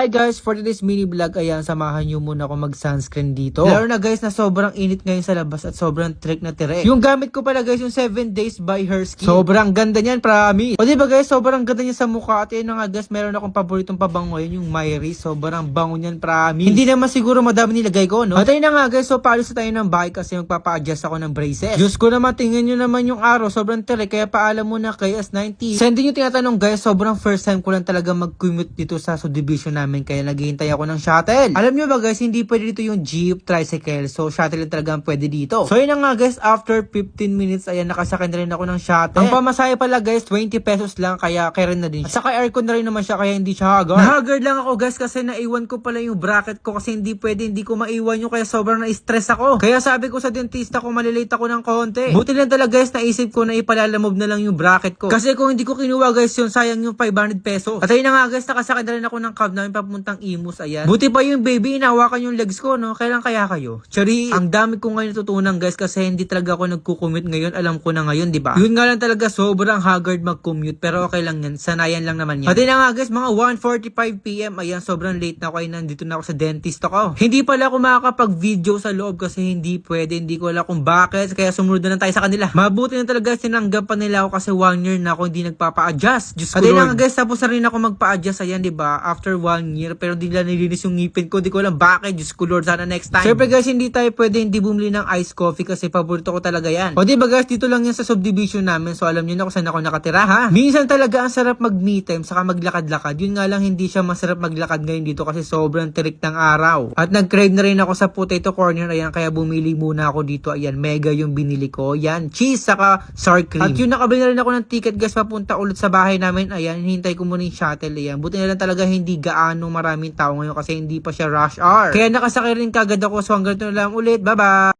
Hi guys, for today's mini vlog, ayan, samahan nyo muna ako mag-sunscreen dito. Lalo na guys, na sobrang init ngayon sa labas at sobrang trick na tire. Yung gamit ko pala guys, yung 7 days by her skin. Sobrang ganda niyan, promise. O diba guys, sobrang ganda niya sa mukha. At yun nga guys, meron akong paboritong pabango yun, yung Myri. Sobrang bango niyan, promise. Hindi naman siguro madami nilagay ko, no? At ayun nga guys, so paalis na tayo ng bahay kasi magpapa-adjust ako ng braces. Diyos ko naman, tingnan nyo naman yung araw, sobrang tire. Kaya paalam muna kay S90. Sa hindi nyo tinatanong guys, sobrang first time ko lang talaga mag-commute dito sa subdivision namin. Kaya naghihintay ako ng shuttle. Alam nyo ba guys, hindi pwede dito yung jeep, tricycle. So shuttle talaga ang pwede dito. So yun nga guys, after 15 minutes, ayan, nakasakay na rin ako ng shuttle. Ang pamasahe pala guys, 20 pesos lang. Kaya kaya na din. At saka aircon na rin naman siya, kaya hindi siya haggard. Nahagard lang ako guys kasi naiwan ko pala yung bracket ko kasi hindi pwede, hindi ko maiwan yung kaya sobrang na-stress ako. Kaya sabi ko sa dentista ko, malilate ako ng konti. Buti lang talaga guys, naisip ko na ipalalamove na lang yung bracket ko. Kasi kung hindi ko kinuha guys yun, sayang yung 500 pesos. At ayun na nga guys, nakasakay na rin ako ng cab namin papuntang Imus, ayan. Buti pa yung baby, inawakan yung legs ko, no? Kailan kaya kayo? Chari, ang dami ko ngayon natutunan guys kasi hindi talaga ako nagko-commute ngayon. Alam ko na ngayon, di ba? Yun nga lang talaga, sobrang haggard mag-commute. Pero okay lang yan, sanayan lang naman yan. Pati na nga guys, mga 1.45pm, ayan, sobrang late na ako. Ay, nandito na ako sa dentist ako. Hindi pala ako makakapag-video sa loob kasi hindi pwede, hindi ko alam kung bakit. Kaya sumunod na lang tayo sa kanila. Mabuti na talaga sinanggap pa nila ako kasi one year na ako hindi nagpapa-adjust. Diyos Pati na nga guys, tapos na rin ako magpa-adjust, ayan, di ba? After one year, pero di lang nilinis yung ngipin ko. Di ko alam bakit. Diyos ko Lord, sana next time. Siyempre guys, hindi tayo pwede hindi bumili ng iced coffee kasi paborito ko talaga yan. O di ba guys, dito lang yan sa subdivision namin. So alam niyo na kung saan ako nakatira ha. Minsan talaga ang sarap mag me time saka maglakad-lakad. Yun nga lang hindi siya masarap maglakad ngayon dito kasi sobrang tirik ng araw. At nag-crave na rin ako sa potato corner. Ayan, kaya bumili muna ako dito. Ayan, mega yung binili ko. Yan, cheese saka sour cream. At yun, nakabili na rin ako ng ticket guys papunta ulit sa bahay namin. Ayan, hinintay ko muna yung shuttle. Ayan, buti na lang talaga hindi gaano maraming tao ngayon kasi hindi pa siya rush hour. Kaya nakasakay rin kagad ako. So hanggang dito na lang ulit. Bye-bye!